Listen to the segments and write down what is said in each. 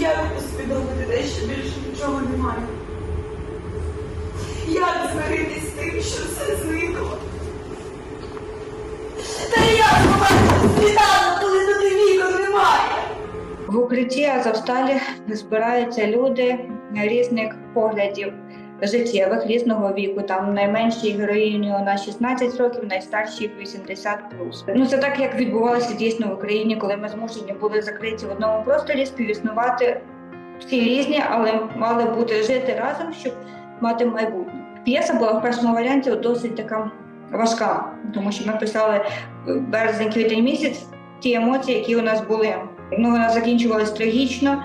Як усвідомити те, що більше нічого немає? Як змиритись з тим, що все зникло? Та як побачити світанок, коли тут віку немає? В укритті Азовсталі збираються люди різних поглядів життєвих різного віку. Там найменшій героїні у нас 16 років, найстаршій 80 Ну це так, як відбувалося дійсно в Україні, коли ми змушені були закриті в одному просторі, співіснувати всі різні, але мали бути жити разом, щоб мати майбутнє. П'єса була в першому варіанті досить така важка, тому що ми писали березень-квітень місяць ті емоції, які у нас були. Ну, вона закінчувалась трагічно,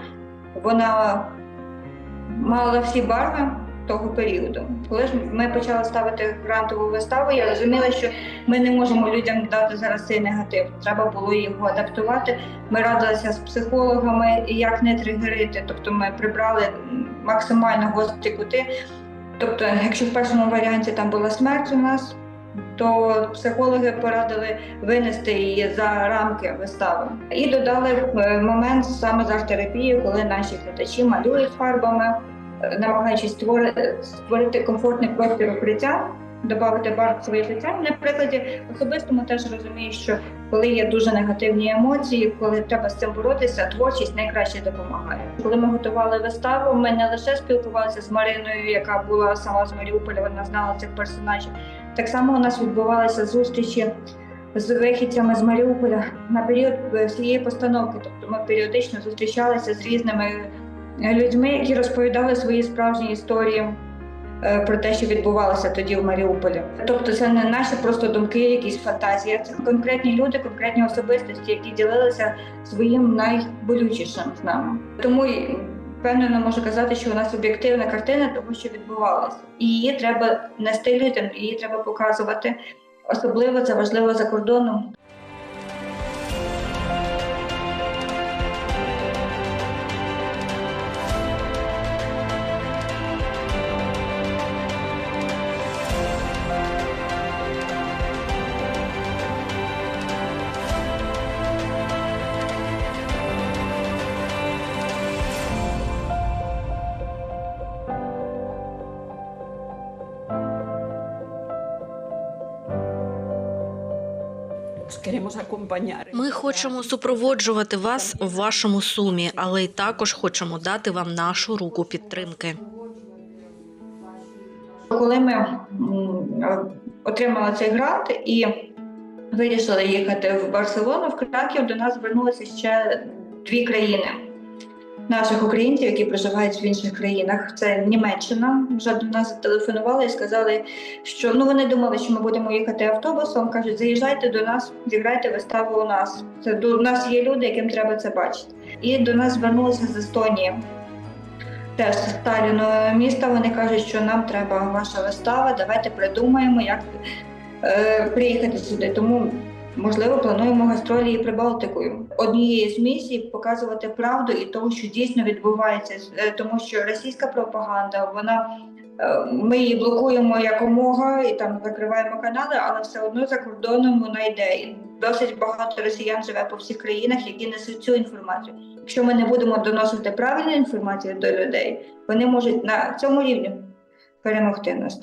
вона мала всі барви того періоду. Коли ж ми почали ставити грантову виставу, я розуміла, що ми не можемо людям дати зараз цей негатив. Треба було його адаптувати. Ми радилися з психологами, як не тригерити. Тобто ми прибрали максимально гострі кути. Тобто, якщо в першому варіанті там була смерть у нас, то психологи порадили винести її за рамки вистави і додали е, момент саме з арт-терапії, коли наші глядачі малюють фарбами, намагаючись створити, створити комфортний простір укриття, додати барв своє життя. На прикладі особистому теж розумію, що коли є дуже негативні емоції, коли треба з цим боротися, творчість найкраще допомагає. Коли ми готували виставу, ми не лише спілкувалися з Мариною, яка була сама з Маріуполя, вона знала цих персонажів. Так само у нас відбувалися зустрічі з вихідцями з Маріуполя на період е, всієї постановки. Тобто ми періодично зустрічалися з різними людьми, які розповідали свої справжні історії е, про те, що відбувалося тоді в Маріуполі. Тобто, це не наші просто думки, якісь фантазії, це конкретні люди, конкретні особистості, які ділилися своїм найболючішим з нами. Тому впевнено можу казати, що у нас об'єктивна картина того, що відбувалося, і її треба нести людям, її треба показувати. Особливо це важливо за кордоном. Ми хочемо супроводжувати вас в вашому сумі, але й також хочемо дати вам нашу руку підтримки. Коли ми отримали цей грант і вирішили їхати в Барселону, в Краків, до нас звернулися ще дві країни наших українців, які проживають в інших країнах. Це Німеччина. Вже до нас зателефонували і сказали, що ну вони думали, що ми будемо їхати автобусом. кажуть, заїжджайте до нас, зіграйте виставу у нас. Це до нас є люди, яким треба це бачити. І до нас звернулися з Естонії. Теж з Сталіного міста вони кажуть, що нам треба ваша вистава, давайте придумаємо, як е, приїхати сюди. Тому, можливо, плануємо гастролі і Прибалтикою. Однією з місій показувати правду і того, що дійсно відбувається, Е, тому що російська пропаганда, вона е, ми її блокуємо якомога і там закриваємо канали, але все одно за кордоном вона йде. І досить багато росіян живе по всіх країнах, які несуть цю інформацію. Якщо ми не будемо доносити правильну інформацію до людей, вони можуть на цьому рівні перемогти нас.